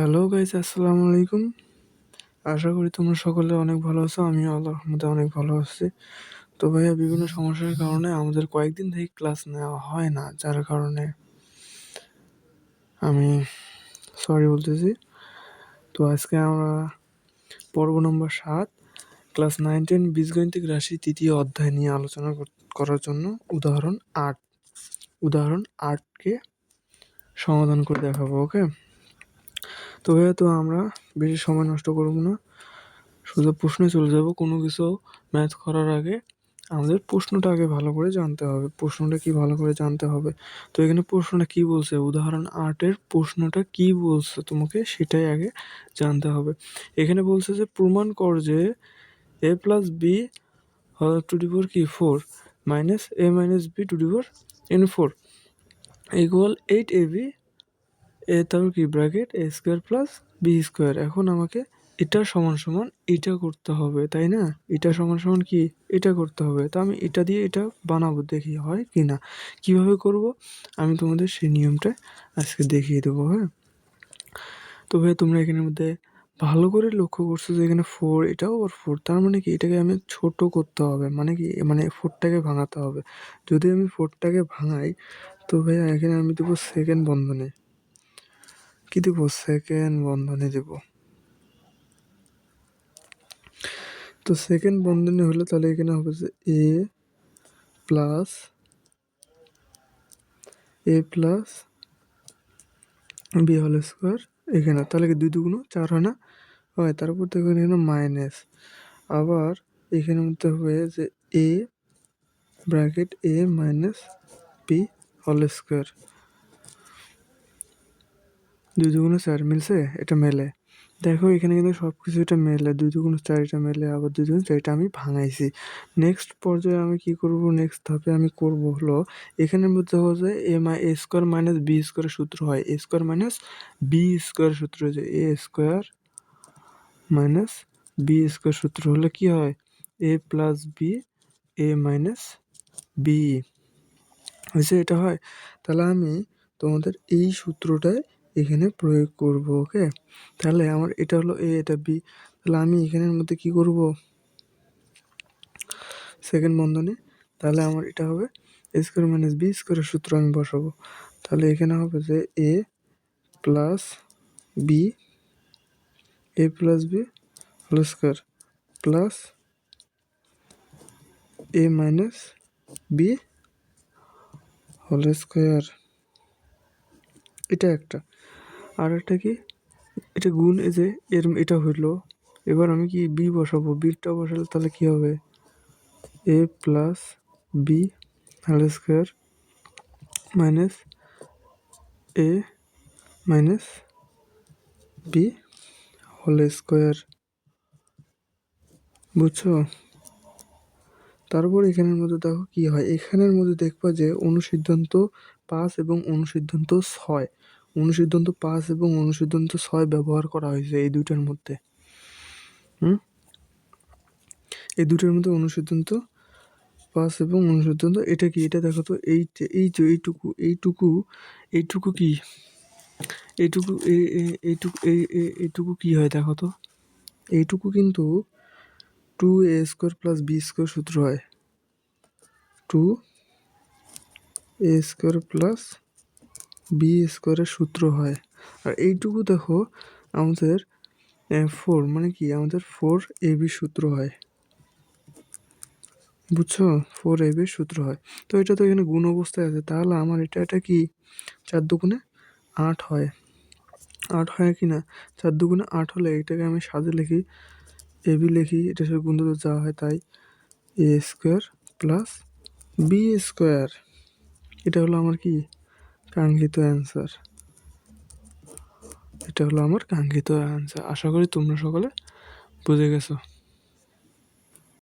Hello guys আসসালামু আলাইকুম। আশা করি তোমরা সকলে অনেক ভালো আছো আমি আল্লাহর রহমতে অনেক ভালো আছি। তো ভাইয়া, বিভিন্ন সমস্যার কারণে আমাদের কয়েকদিন থেকে ক্লাস নেওয়া হয় না, যার কারণে আমি সরি বলতেছি। তো আজকে আমরা পর্ব নম্বর সাত ক্লাস নাইন টেন বীজগণিতিক রাশি তৃতীয় অধ্যায় নিয়ে আলোচনা করার জন্য উদাহরণ আট। উদাহরণ আটকে সমাধান করে দেখাবো ওকে তো ভাইয়া তো আমরা বেশি সময় নষ্ট করব না। সোজা প্রশ্নে চলে যাব, কোনো কিছু ম্যাথ করার আগে আমাদের প্রশ্নটা আগে ভালো করে জানতে হবে। প্রশ্নটা কি ভালো করে জানতে হবে? তো এখানে প্রশ্নটা কি বলছে? উদাহরণ আটের প্রশ্নটা কি বলছে তোমাকে সেটাই আগে জানতে হবে। এখানে বলছে যে, প্রমাণ কর যে A plus B two D four কি? Four minus A minus B two D four N four equal eight A B A তারপর কি bracket A square plus B square এখন আমাকে এটা সমান সমান এটা করতে হবে, তাই না? এটা সমান সমান কি? এটা করতে হবে। তো আমি এটা দিয়ে এটা বানাবো দেখি হয় কি না। কীভাবে করব? আমি তোমাদের সেই নিয়মটা আজকে দেখিয়ে দেবো হ্যাঁ? তো ভাই তোমরা এখানের মধ্যে ভালো করে লক্ষ্য করছ যে এখানে ফোর এটাও আবার ফোর তার মানে কি? এটাকে আমি ছোট করতে হবে। মানে কি? মানে ফোরটাকে ভাঙাতে হবে। যদি আমি ফোরটাকে ভাঙাই, তো ভাইয়া, এখানে আমি দেবো সেকেন্ড বন্ধনে। কি দেবো? সেকেন্ড বন্ধনে দেব। তো সেকেন্ড বন্ধনে হলে তাহলে এখানে হবে যে A plus A plus B whole square এখানে। তাহলে কি দুই দুগুণ চার হয় না? হয়। তারপর দেখবেন এখানে মাইনাস আবার এখানে মধ্যে হবে যে A bracket A minus B whole square দুই চার মিলছে, এটা মেলে। দেখো, এখানে কিন্তু সব কিছু এটা মেলে। দুই দুগুণ চার, এটা মেলে, আবার দুই দুগুণ চার, এটা আমি ভাঙাইছি। নেক্সট পর্যায়ে আমি কি করব? নেক্সট ধাপে আমি করব হলো এখানের মধ্যে হচ্ছে A my A square minus B square সূত্র হয়। A square minus B square সূত্র হচ্ছে A square minus B square সূত্র হলে কি হয়? A plus B, A minus B. হয়েছে এটা হয়। তাহলে আমি তোমাদের এই সূত্রটাই এখানে প্রয়োগ করব ওকে তাহলে আমার এটা হলো এ এটা বি তাহলে আমি এখানের মধ্যে কি করব? সেকেন্ড বন্ধনে। তাহলে আমার এটা হবে এ স্কোয়ার মাইনাস বি স্কোয়ারের সূত্র আমি বসাবো। তাহলে এখানে হবে যে A plus B A plus B whole square plus A minus B whole square এটা একটা। আর একটা কি? এটা গুণ, এই যে এর, এটা হইল। এবার আমি কি বি বসাবো? বিটা বসালে তাহলে কি হবে? A plus B whole square minus A minus B whole square বুঝছ? তারপর এখানের মধ্যে দেখো কি হয়? এখানের মধ্যে দেখবা যে অনুসিদ্ধান্ত পাঁচ এবং অনুসিদ্ধান্ত ছয়। অনুসিদ্ধান্ত পাঁচ এবং অনুসিদ্ধান্ত ছয় ব্যবহার করা হয়েছে এই দুইটার মধ্যে। হুম? এই দুটোর মধ্যে অনুসিদ্ধান্ত পাঁচ এবং অনুসিদ্ধান্ত, এটা কি? এটা দেখো তো, এই এই যে এইটুকু এইটুকু এইটুকু কি? এইটুকু এই এই- এইটুকু এই এই- এইটুকু কি হয় দেখো তো? এইটুকু কিন্তু two A square plus B square সূত্র হয়। Two A square plus B স্কোয়ারের সূত্র হয়। আর এইটুকু দেখো, আমাদের ফোর মানে কি? আমাদের ফোর এ বি সূত্র হয়। বুঝছ? ফোর এ বি সূত্র হয়। তো এটা তো এখানে গুণ অবস্থায় আছে। তাহলে আমার এটা এটা কি? চার দুগুণে আট হয়। আট হয় কি না? চার দুগুণে আট হলে এটাকে আমি সাজে লিখি এ বি লিখি, এটা সব গুণ দিতে যা হয় তাই। A square plus B square এটা হলো আমার কি? কাঙ্ক্ষিত অ্যান্সার এটা হলো আমার কাঙ্ক্ষিত অ্যান্সার আশা করি তোমরা সকলে বুঝে গেছো।